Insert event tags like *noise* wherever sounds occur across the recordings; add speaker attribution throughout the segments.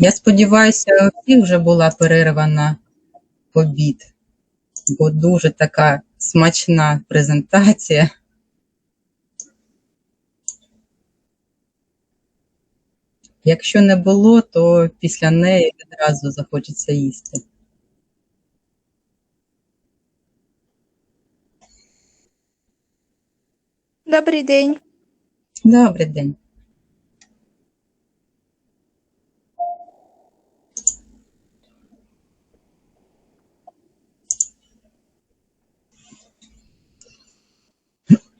Speaker 1: Я сподіваюся, у всіх вже була перерва на обід, бо дуже така смачна презентація. Якщо не було, то після неї відразу захочеться їсти.
Speaker 2: Добрий день.
Speaker 1: Добрий день.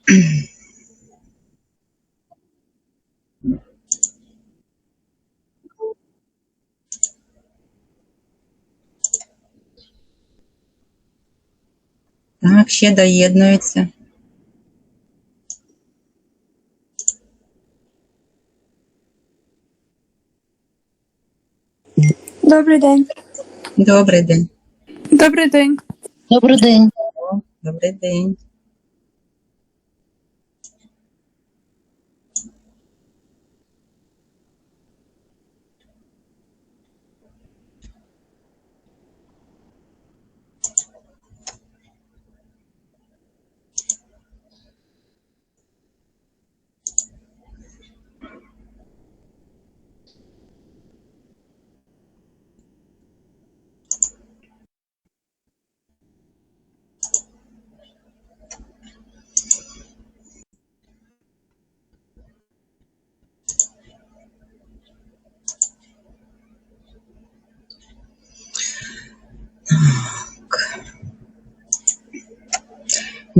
Speaker 1: Так, ще доєднується.
Speaker 2: Добрий день.
Speaker 1: Добрий день.
Speaker 2: Добрий день.
Speaker 3: Добрий день.
Speaker 1: Добрий день.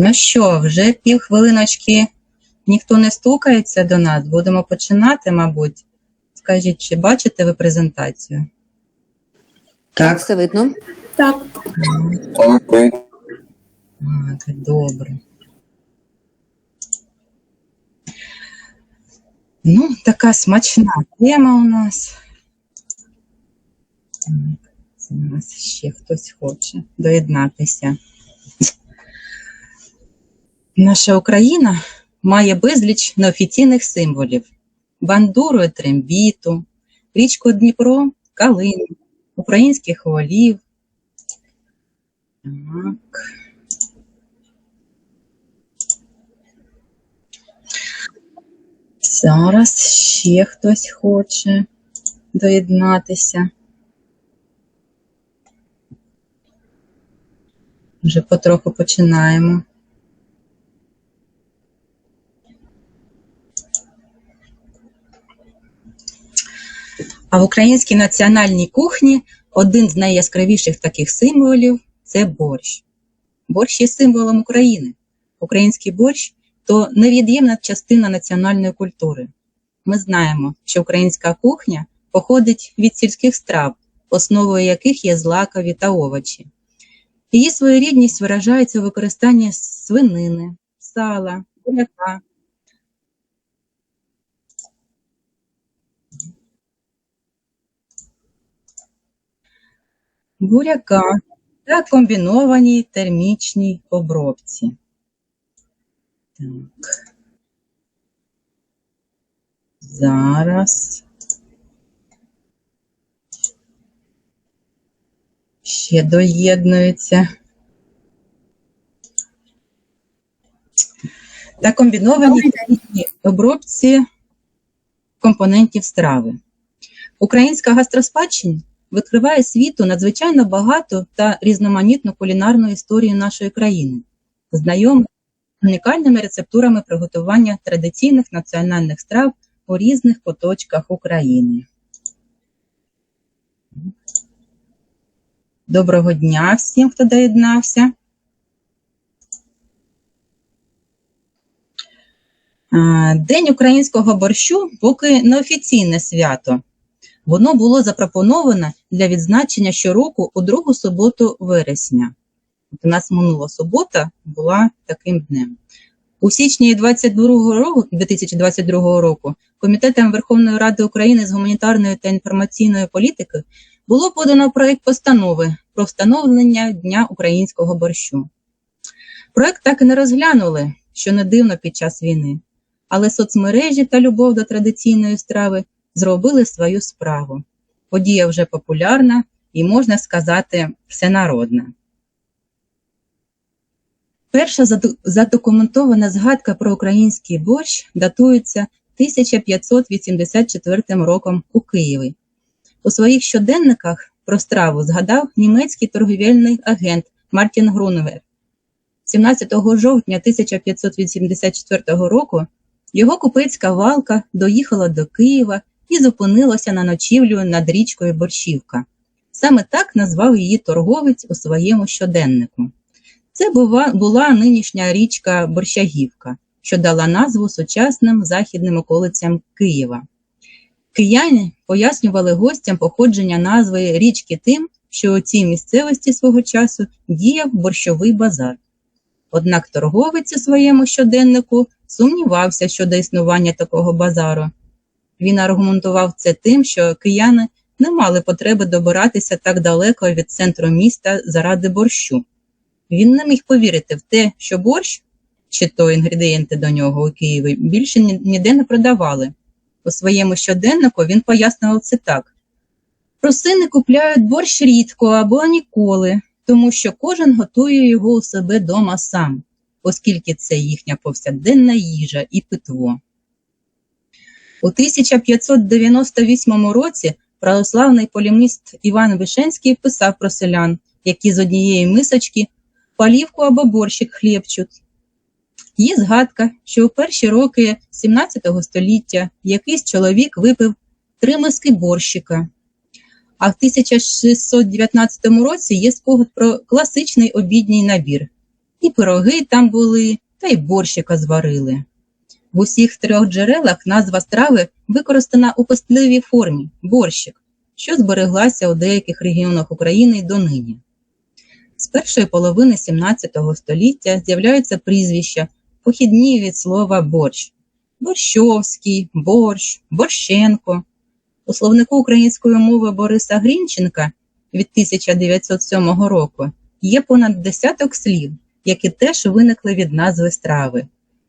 Speaker 1: Ну що, вже півхвилиночки ніхто не стукається до нас. Будемо починати, мабуть. Скажіть, чи бачите ви презентацію?
Speaker 3: Так, все видно.
Speaker 2: Так.
Speaker 1: Так, добре. Ну, така смачна тема у нас. Так, зараз ще хтось хоче доєднатися. Наша Україна має безліч неофіційних символів: бандуру трембіту, річку Дніпро, калину, українських волів. Так. Зараз ще хтось хоче доєднатися. Вже потроху починаємо. А в українській національній кухні один з найяскравіших таких символів це борщ. Борщ є символом України. Український борщ то невід'ємна частина національної культури. Ми знаємо, що українська кухня походить від сільських страв, основою яких є злакові та овочі. Її своєрідність виражається у використанні свинини, сала, буряка, буряка та комбінованій термічній обробці. Так. Зараз. Ще доєднується. Та комбіновані термічній обробці компонентів страви. Українська гастроспадщина відкриває світу надзвичайно багату та різноманітну кулінарну історію нашої країни, знайому унікальними рецептурами приготування традиційних національних страв у різних куточках України. Доброго дня всім, хто доєднався. День українського борщу поки не офіційне свято. Воно було запропоноване для відзначення щороку у другу суботу вересня. От у нас минула субота була таким днем. У січні 2022 року Комітетом Верховної Ради України з гуманітарної та інформаційної політики було подано проєкт постанови про встановлення Дня українського борщу. Проєкт так і не розглянули, що не дивно під час війни, але соцмережі та любов до традиційної страви зробили свою справу. подія вже популярна і, можна сказати, всенародна. Перша задокументована згадка про український борщ датується 1584 роком у Києві. У своїх щоденниках про страву згадав німецький торговельний агент Мартін Грунвер. 17 жовтня 1584 року його купецька валка доїхала до Києва і зупинилася на ночівлю над річкою Борщівка. Саме так назвав її торговець у своєму щоденнику. Це бува- була нинішня річка Борщагівка, що дала назву сучасним західним околицям Києва. Кияни пояснювали гостям походження назви річки тим, що у цій місцевості свого часу діяв борщовий базар. Однак торговець у своєму щоденнику сумнівався щодо існування такого базару. Він аргументував це тим, що кияни не мали потреби добиратися так далеко від центру міста заради борщу. Він не міг повірити в те, що борщ, чи то інгредієнти до нього у Києві, більше ніде не продавали. У своєму щоденнику він пояснював це так: русини купляють борщ рідко або ніколи, тому що кожен готує його у себе дома сам, оскільки це їхня повсякденна їжа і питво. У 1598 році православний поліміст Іван Вишенський писав про селян, які з однієї мисочки палівку або борщик хлібчуть. Є згадка, що у перші роки 17 століття якийсь чоловік випив три миски борщика. А в 1619 році є спогад про класичний обідній набір. І пироги там були, та й борщика зварили. В усіх трьох джерелах назва страви використана у пестливій формі борщик, що збереглася у деяких регіонах України й донині. З першої половини 17 століття з'являються прізвища, похідні від слова борщ. Борщовський, борщ, борщенко. У словнику української мови Бориса Грінченка від 1907 року є понад десяток слів, які теж виникли від назви страви: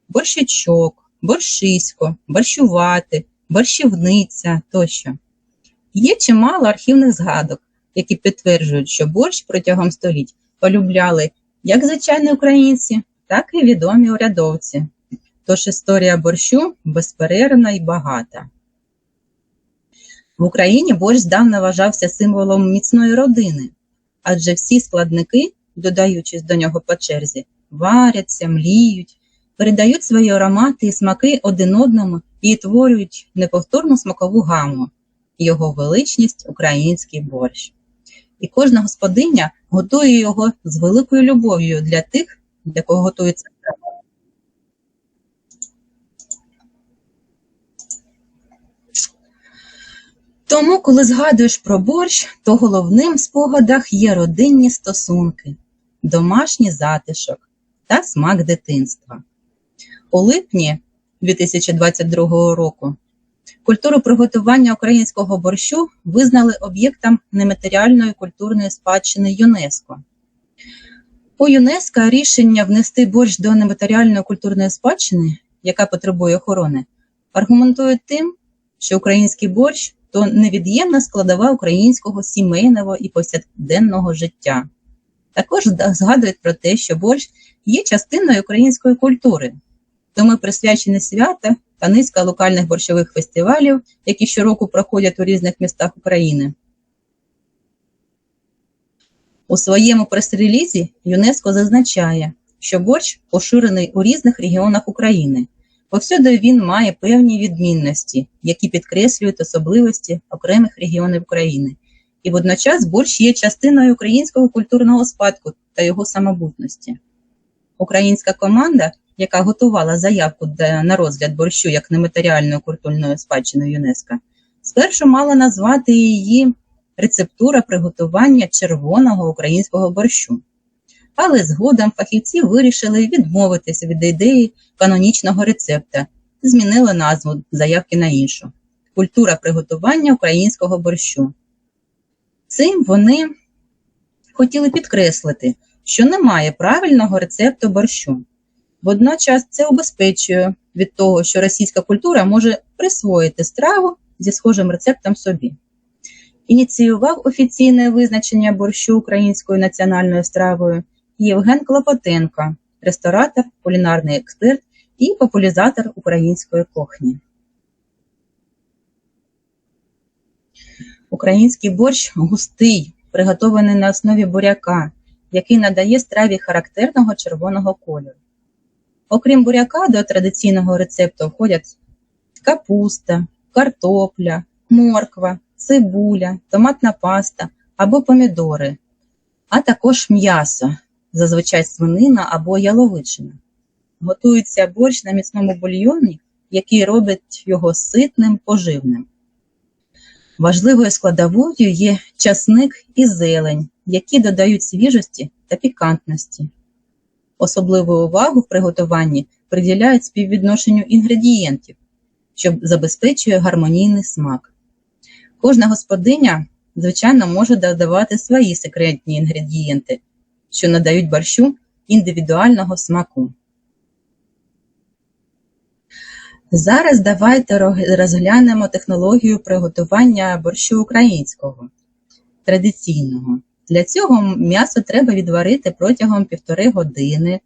Speaker 1: борщичок, борщисько, борщувати, борщівниця тощо. Є чимало архівних згадок, які підтверджують, що борщ протягом століть полюбляли як звичайні українці, так і відомі урядовці. Тож історія борщу безперервна і багата. В Україні борщ здавна вважався символом міцної родини, адже всі складники, додаючись до нього по черзі, варяться, мліють, передають свої аромати і смаки один одному і творюють неповторну смакову гаму, його величність український борщ. І кожна господиня готує його з великою любов'ю для тих, для кого готується. Тому, коли згадуєш про борщ, то головним в спогадах є родинні стосунки, домашній затишок та смак дитинства. У липні 2022 року культуру приготування українського борщу визнали об'єктом нематеріальної культурної спадщини ЮНЕСКО. У ЮНЕСКО рішення внести борщ до нематеріальної культурної спадщини, яка потребує охорони, аргументують тим, що український борщ то невід'ємна складова українського сімейного і повсякденного життя. Також згадують про те, що борщ є частиною української культури, тому присвячені свята та низка локальних борщових фестивалів, які щороку проходять у різних містах України. У своєму прес-релізі ЮНЕСКО зазначає, що борщ поширений у різних регіонах України. Повсюди він має певні відмінності, які підкреслюють особливості окремих регіонів України. І водночас борщ є частиною українського культурного спадку та його самобутності. Українська команда, яка готувала заявку на розгляд борщу як нематеріальної культурної спадщини ЮНЕСКО, спершу мала назвати її рецептура приготування червоного українського борщу. Але згодом фахівці вирішили відмовитися від ідеї канонічного рецепта, змінили назву заявки на іншу культура приготування українського борщу. Цим вони хотіли підкреслити, що немає правильного рецепту борщу. Водночас це убезпечує від того, що російська культура може присвоїти страву зі схожим рецептом собі. Ініціював офіційне визначення борщу українською національною стравою Євген Клопотенко, ресторатор, кулінарний експерт і популяризатор української кухні. Український борщ густий, приготований на основі буряка, який надає страві характерного червоного кольору. Окрім буряка, до традиційного рецепту входять капуста, картопля, морква, цибуля, томатна паста або помідори, а також м'ясо, зазвичай свинина або яловичина. Готується борщ на міцному бульйоні, який робить його ситним, поживним. Важливою складовою є часник і зелень, які додають свіжості та пікантності. Особливу увагу в приготуванні приділяють співвідношенню інгредієнтів, що забезпечує гармонійний смак. Кожна господиня, звичайно, може додавати свої секретні інгредієнти, що надають борщу індивідуального смаку. Зараз давайте розглянемо технологію приготування борщу українського, традиційного. Для цього м'ясо треба відварити протягом півтори години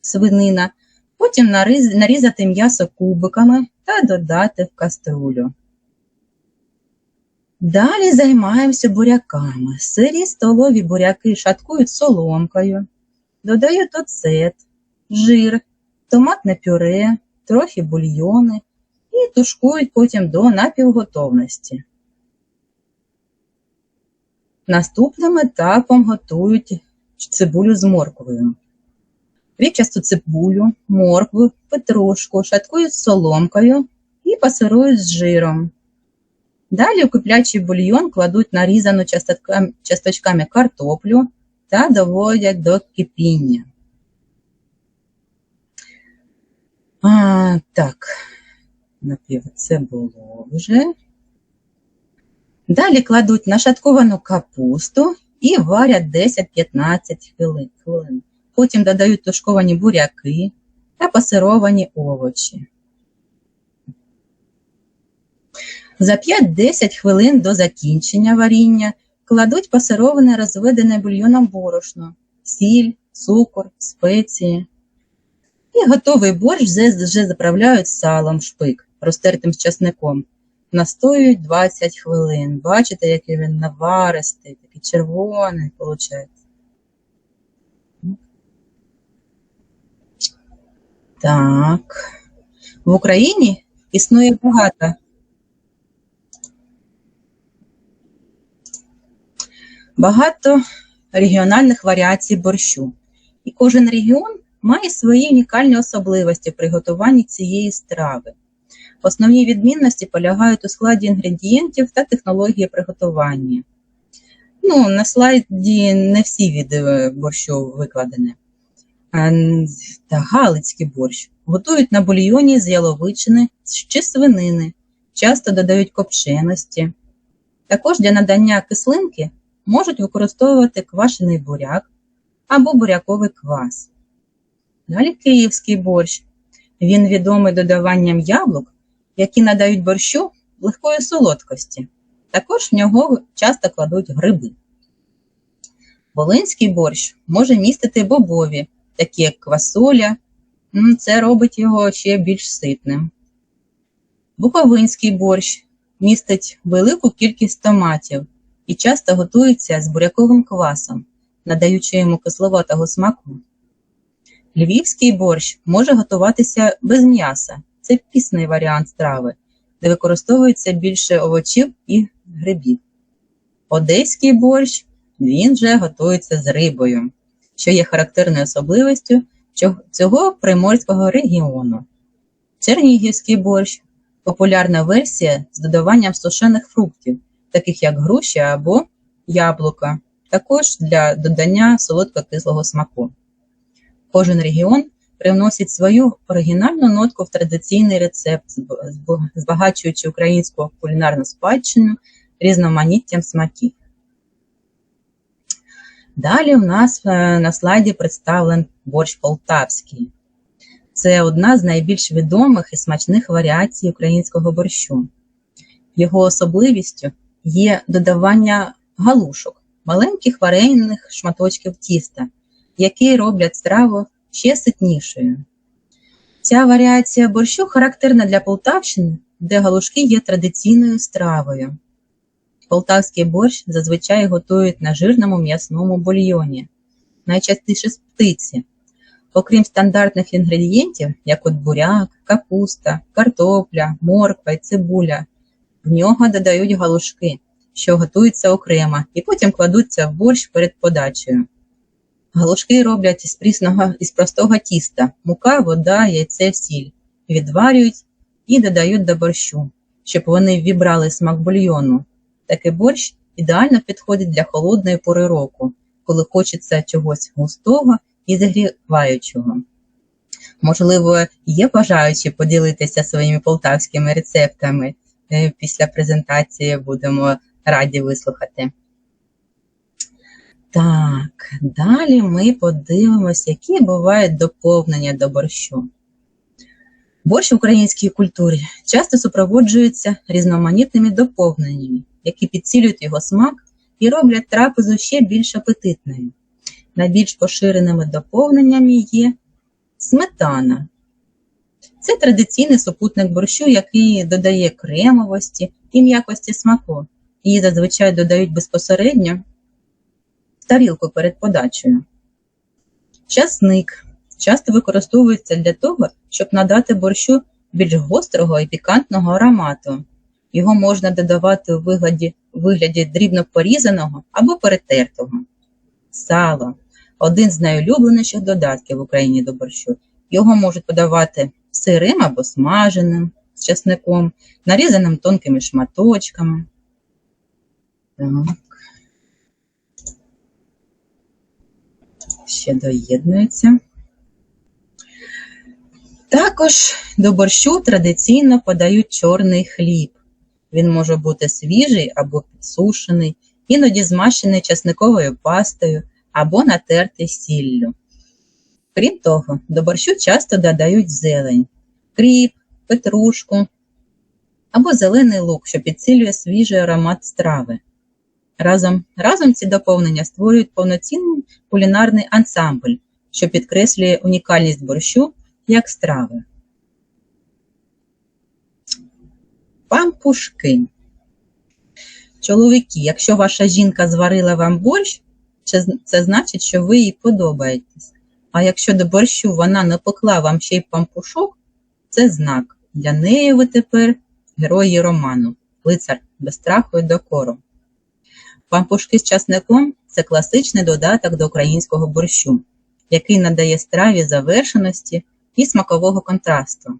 Speaker 1: свинина, потім нарізати м'ясо кубиками та додати в каструлю. Далі займаємося буряками. Сирі столові буряки шаткують соломкою, додають оцет, жир, томатне пюре, трохи бульйони і тушкують потім до напівготовності. Наступним етапом готують цибулю з морквою. Рівчасту цибулю, моркву, петрушку шаткують соломкою і пасирують з жиром. Далі в киплячий бульйон кладуть нарізану часточками картоплю та доводять до кипіння. А, так, напів це було вже. Далі кладуть нашатковану капусту і варять 10-15 хвилин. Потім додають тушковані буряки та пасировані овочі. За 5-10 хвилин до закінчення варіння кладуть пасироване розведене бульйоном борошно, сіль, цукор, спеції. І готовий борщ вже заправляють салом шпик, розтертим з часником. Настоюють 20 хвилин. Бачите, який він наваристий, такий червоний, виходить. Так. В Україні існує багато багато регіональних варіацій борщу. І кожен регіон має свої унікальні особливості в приготуванні цієї страви. Основні відмінності полягають у складі інгредієнтів та технології приготування. Ну, на слайді не всі види борщу викладені. Та галицький борщ готують на бульйоні з яловичини чи свинини, часто додають копченості. Також для надання кислинки можуть використовувати квашений буряк або буряковий квас. Далі київський борщ. Він відомий додаванням яблук, які надають борщу легкої солодкості. Також в нього часто кладуть гриби. Волинський борщ може містити бобові, такі як квасоля. Це робить його ще більш ситним. Буковинський борщ містить велику кількість томатів і часто готується з буряковим квасом, надаючи йому кисловатого смаку. Львівський борщ може готуватися без м'яса. Це пісний варіант страви, де використовується більше овочів і грибів. Одеський борщ він вже готується з рибою, що є характерною особливістю цього приморського регіону. Чернігівський борщ популярна версія з додаванням сушених фруктів, таких як груші або яблука, також для додання солодко-кислого смаку. Кожен регіон привносить свою оригінальну нотку в традиційний рецепт, зб- зб- збагачуючи українську кулінарну спадщину різноманіттям смаків. Далі у нас е, на слайді представлен борщ полтавський. Це одна з найбільш відомих і смачних варіацій українського борщу. Його особливістю є додавання галушок, маленьких варенних шматочків тіста, які роблять страву ще ситнішою. Ця варіація борщу характерна для Полтавщини, де галушки є традиційною стравою. Полтавський борщ зазвичай готують на жирному м'ясному бульйоні, найчастіше з птиці. Окрім стандартних інгредієнтів, як от буряк, капуста, картопля, морква і цибуля, в нього додають галушки, що готуються окремо, і потім кладуться в борщ перед подачею. Галушки роблять із прісного із простого тіста, мука, вода, яйце, сіль, відварюють і додають до борщу, щоб вони вібрали смак бульйону. Такий борщ ідеально підходить для холодної пори року, коли хочеться чогось густого і зігріваючого. Можливо, є бажаючі поділитися своїми полтавськими рецептами. Е, Після презентації будемо раді вислухати. Так, далі ми подивимося, які бувають доповнення до борщу. Борщ в українській культурі часто супроводжується різноманітними доповненнями, які підсилюють його смак і роблять трапезу ще більш апетитною. Найбільш поширеними доповненнями є сметана. Це традиційний супутник борщу, який додає кремовості і м'якості смаку. Її зазвичай додають безпосередньо в тарілку перед подачею. Часник часто використовується для того, щоб надати борщу більш гострого і пікантного аромату. Його можна додавати у вигляді, вигляді дрібно порізаного або перетертого. Сало один з найулюбленіших додатків в Україні до борщу. Його можуть подавати сирим або смаженим з часником, нарізаним тонкими шматочками. Ще доєднується. Також до борщу традиційно подають чорний хліб. Він може бути свіжий або підсушений, іноді змащений часниковою пастою або натертий сіллю. Крім того, до борщу часто додають зелень, кріп, петрушку або зелений лук, що підсилює свіжий аромат страви. Разом, разом ці доповнення створюють повноцінний кулінарний ансамбль, що підкреслює унікальність борщу як страви. Пампушки. Чоловіки, якщо ваша жінка зварила вам борщ, це, значить, що ви їй подобаєтесь. А якщо до борщу вона не пекла вам ще й пампушок, це знак. Для неї ви тепер герої роману, лицар без страху і докору. Пампушки з часником це класичний додаток до українського борщу, який надає страві завершеності і смакового контрасту.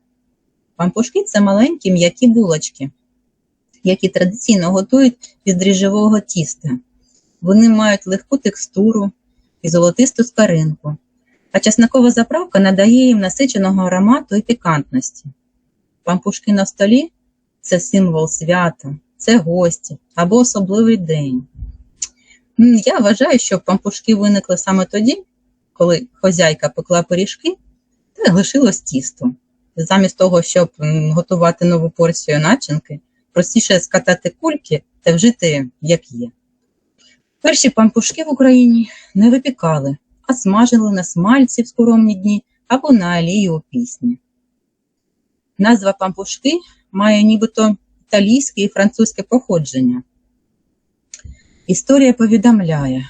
Speaker 1: Пампушки це маленькі м'які булочки, які традиційно готують із дріжджового тіста. Вони мають легку текстуру і золотисту скаринку, а часникова заправка надає їм насиченого аромату і пікантності. Пампушки на столі це символ свята, це гості або особливий день. Я вважаю, що пампушки виникли саме тоді, коли хозяйка пекла пиріжки та лишилось тісто. Замість того, щоб готувати нову порцію начинки, простіше скатати кульки та вжити як є. Перші пампушки в Україні не випікали, а смажили на смальці в скоромні дні або на олії у пісні. Назва пампушки має нібито італійське і французьке походження. Історія повідомляє,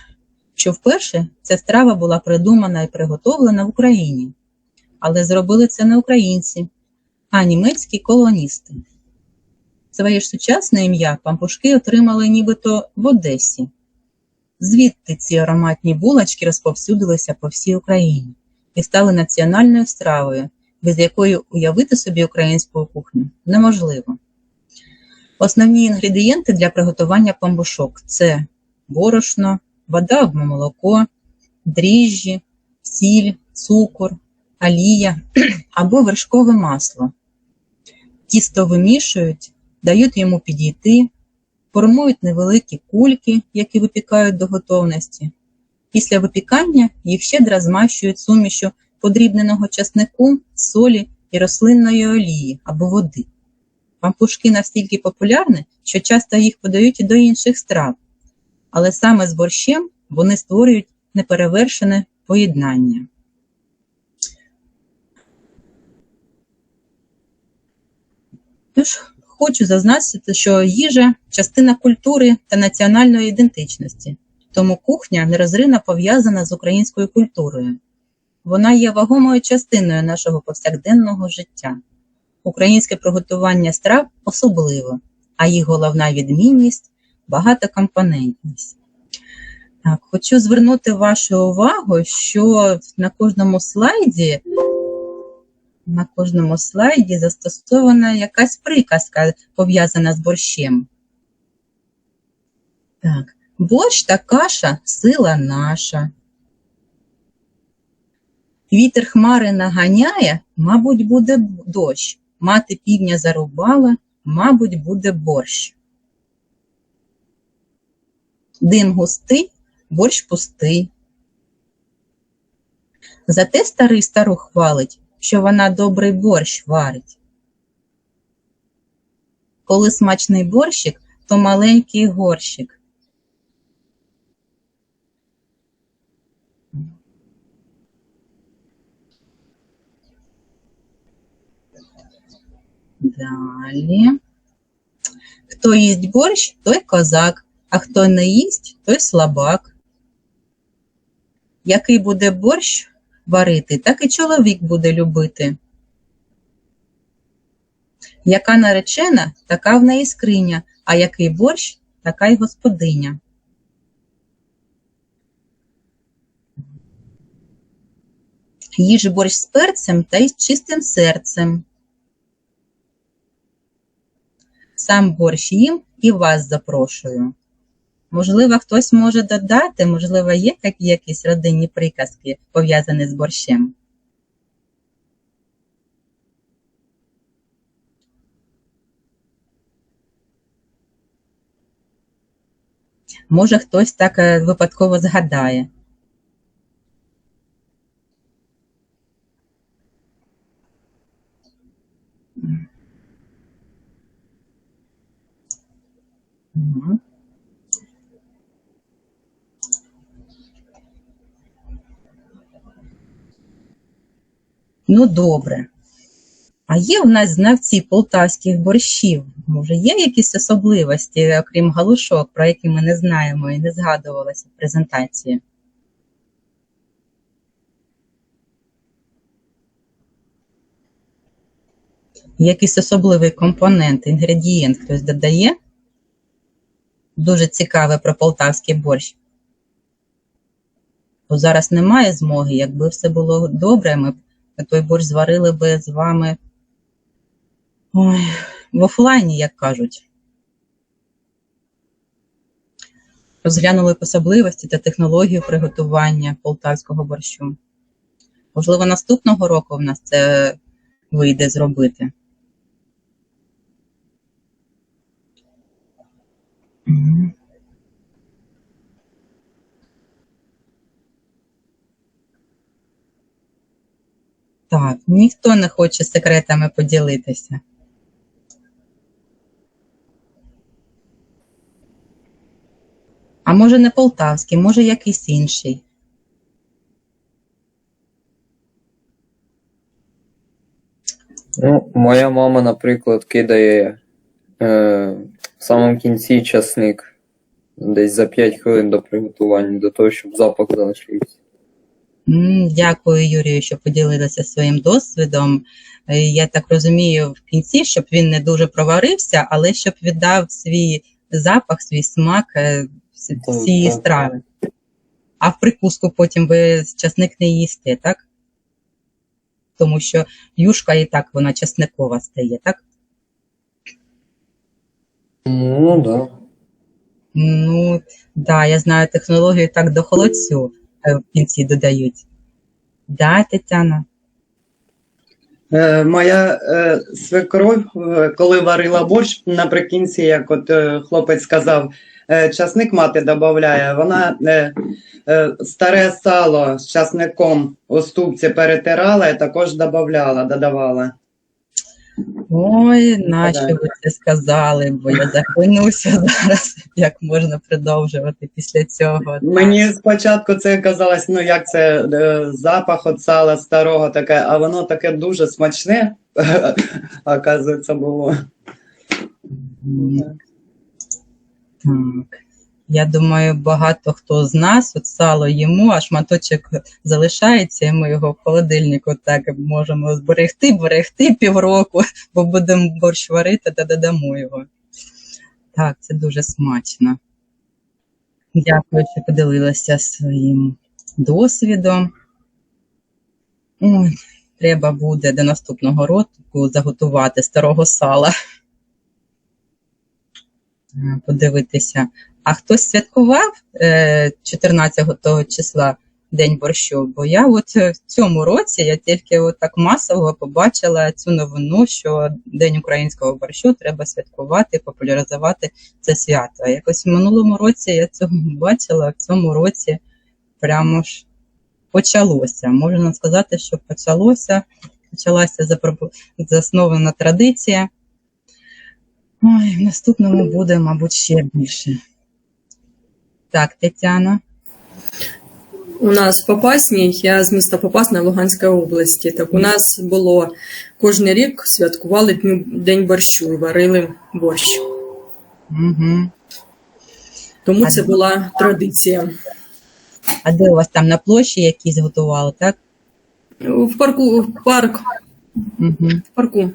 Speaker 1: що вперше ця страва була придумана і приготовлена в Україні, але зробили це не українці, а німецькі колоністи. Своє ж сучасне ім'я пампушки отримали нібито в Одесі. Звідти ці ароматні булочки розповсюдилися по всій Україні і стали національною стравою, без якої уявити собі українську кухню неможливо. Основні інгредієнти для приготування памбушок це борошно, вода або молоко, дріжджі, сіль, цукор, олія *clears throat* або вершкове масло. Тісто вимішують, дають йому підійти, формують невеликі кульки, які випікають до готовності. Після випікання їх щедро змащують сумішю подрібненого часнику, солі і рослинної олії або води. Пампушки настільки популярні, що часто їх подають і до інших страв. Але саме з борщем вони створюють неперевершене поєднання. Тож хочу зазначити, що їжа частина культури та національної ідентичності, тому кухня нерозривно пов'язана з українською культурою. Вона є вагомою частиною нашого повсякденного життя. Українське приготування страв особливо, а їх головна відмінність багатокомпонентність. Так, хочу звернути вашу увагу, що на кожному слайді на кожному слайді застосована якась приказка, пов'язана з борщем. Так, борщ та каша сила наша. Вітер хмари наганяє, мабуть, буде дощ. Мати півня зарубала, мабуть, буде борщ. Дим густий, борщ пустий. Зате старий стару хвалить, що вона добрий борщ варить. Коли смачний борщик, то маленький горщик. Далі. Хто їсть борщ, той козак, а хто не їсть, той слабак. Який буде борщ варити, так і чоловік буде любити. Яка наречена, така в неї скриня, а який борщ, така й господиня. Їж борщ з перцем та й з чистим серцем. Сам борщ їм і вас запрошую. Можливо, хтось може додати, можливо, є якісь родинні приказки, пов'язані з борщем. Може, хтось так е, випадково згадає. Ну, добре. А є в нас знавці полтавських борщів? Може, є якісь особливості, окрім галушок, про які ми не знаємо і не згадувалися в презентації? Якийсь особливий компонент, інгредієнт хтось додає? Дуже цікаве про полтавський борщ. Бо зараз немає змоги, якби все було добре, ми б той борщ зварили би з вами ой, в офлайні, як кажуть. Розглянули особливості та технологію приготування полтавського борщу. Можливо, наступного року в нас це вийде зробити. Так, ніхто не хоче секретами поділитися. А може не полтавський, може якийсь інший.
Speaker 4: Ну, моя мама, наприклад, кидає е, в самому кінці часник десь за 5 хвилин до приготування, до того, щоб запах залишився.
Speaker 1: Дякую, Юрію, що поділилися своїм досвідом. Е, Я так розумію, в кінці, щоб він не дуже проварився, але щоб віддав свій запах, свій смак е,
Speaker 4: Так,
Speaker 1: всієї
Speaker 4: так.
Speaker 1: страви. А в прикуску потім ви часник не їсте, так? Тому що юшка і так вона часникова стає, так?
Speaker 4: Ну, так. Да.
Speaker 1: Ну, да, я знаю технологію так до холодцю е, в кінці додають. Да, Тетяна?
Speaker 5: Е, Моя е, свекров, е, коли варила борщ, наприкінці, як от е, хлопець сказав, е, часник мати додає, вона е, е, старе сало з часником у ступці перетирала і також додавала.
Speaker 1: Ой, наче ви це сказали, бо я захлинуся *laughs* зараз, як можна продовжувати після цього.
Speaker 5: Мені спочатку це казалось, ну як це е, запах от сала старого таке, а воно таке дуже смачне, *laughs* оказується, було.
Speaker 1: Так. Я думаю, багато хто з нас от сало їмо, а шматочок залишається, і ми його в холодильнику так можемо зберегти, берегти півроку, бо будемо борщ варити та додамо його. Так, це дуже смачно. Дякую, що поділилася своїм досвідом. Ой, треба буде до наступного року заготувати старого сала. Подивитися. А хтось святкував е, 14 числа День борщу? Бо я от е, в цьому році я тільки от так масово побачила цю новину, що День українського борщу треба святкувати, популяризувати це свято. Якось в минулому році я цього не бачила, а в цьому році прямо ж почалося. Можна сказати, що почалося, почалася заснована традиція. Ой, в наступному буде, мабуть, ще більше. Так, Тетяна.
Speaker 6: У нас в Попасній, я з міста Попасна Луганської області. Так у нас було кожен рік святкували День борщу, варили борщ.
Speaker 1: Угу.
Speaker 6: Тому
Speaker 1: А
Speaker 6: це була традиція.
Speaker 1: А де у вас там на площі якісь готували, так?
Speaker 6: В парку, в парк,
Speaker 1: Угу.
Speaker 6: в парку.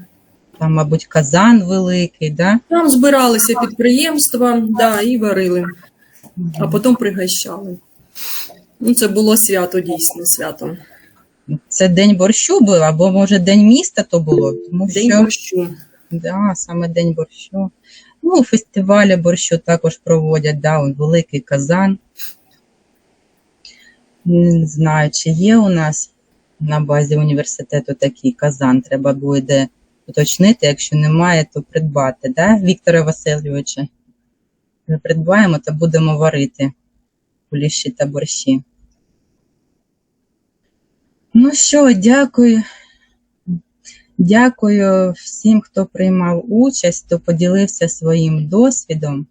Speaker 1: Там, мабуть, казан великий, да?
Speaker 6: Там збиралися підприємства, да, і варили, а потім пригощали. Ну, це було свято, дійсно, свято.
Speaker 1: Це день борщу був, або може день міста то було, тому
Speaker 6: День
Speaker 1: що
Speaker 6: борщу.
Speaker 1: да, саме день борщу. Ну, фестивалі борщу також проводять, да, он великий казан. Не знаю, чи є у нас на базі університету такий казан. Треба буде уточнити. Якщо немає, то придбати, да, Віктора Васильовича? Придбаємо та будемо варити куліші та борщі. Ну що, дякую. Дякую всім, хто приймав участь, хто поділився своїм досвідом.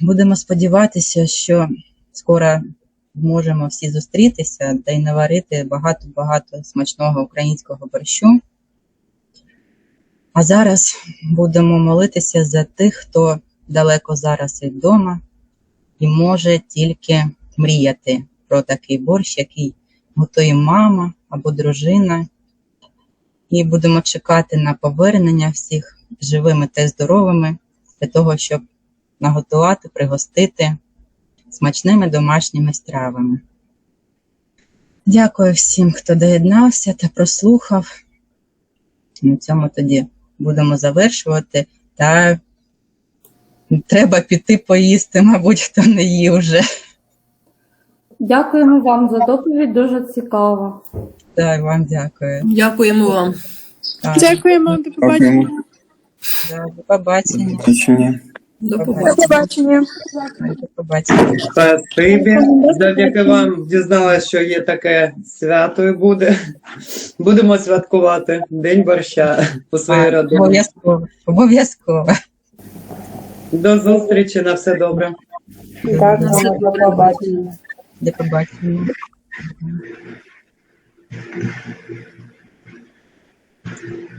Speaker 1: Будемо сподіватися, що скоро можемо всі зустрітися та й наварити багато-багато смачного українського борщу. А зараз будемо молитися за тих, хто далеко зараз від вдома і може тільки мріяти про такий борщ, який готує мама або дружина. І будемо чекати на повернення всіх живими та здоровими для того, щоб наготувати, пригостити смачними домашніми стравами. Дякую всім, хто доєднався та прослухав. На цьому тоді будемо завершувати. Та треба піти поїсти, мабуть, хто не їв вже.
Speaker 7: Дякуємо вам за доповідь, дуже цікаво.
Speaker 1: Так, вам дякую.
Speaker 6: Дякуємо вам.
Speaker 1: Так,
Speaker 2: Дякуємо, до побачення.
Speaker 1: да, до побачення.
Speaker 6: До
Speaker 1: До
Speaker 6: побачення.
Speaker 2: До побачення.
Speaker 5: Спасибі. Завдяки вам дізналася, що є таке свято і буде. Будемо святкувати День борща у своїй родині.
Speaker 1: Обов'язково. Обов'язково.
Speaker 5: До зустрічі на все добре.
Speaker 7: Так, до побачення.
Speaker 1: До побачення. Thank you.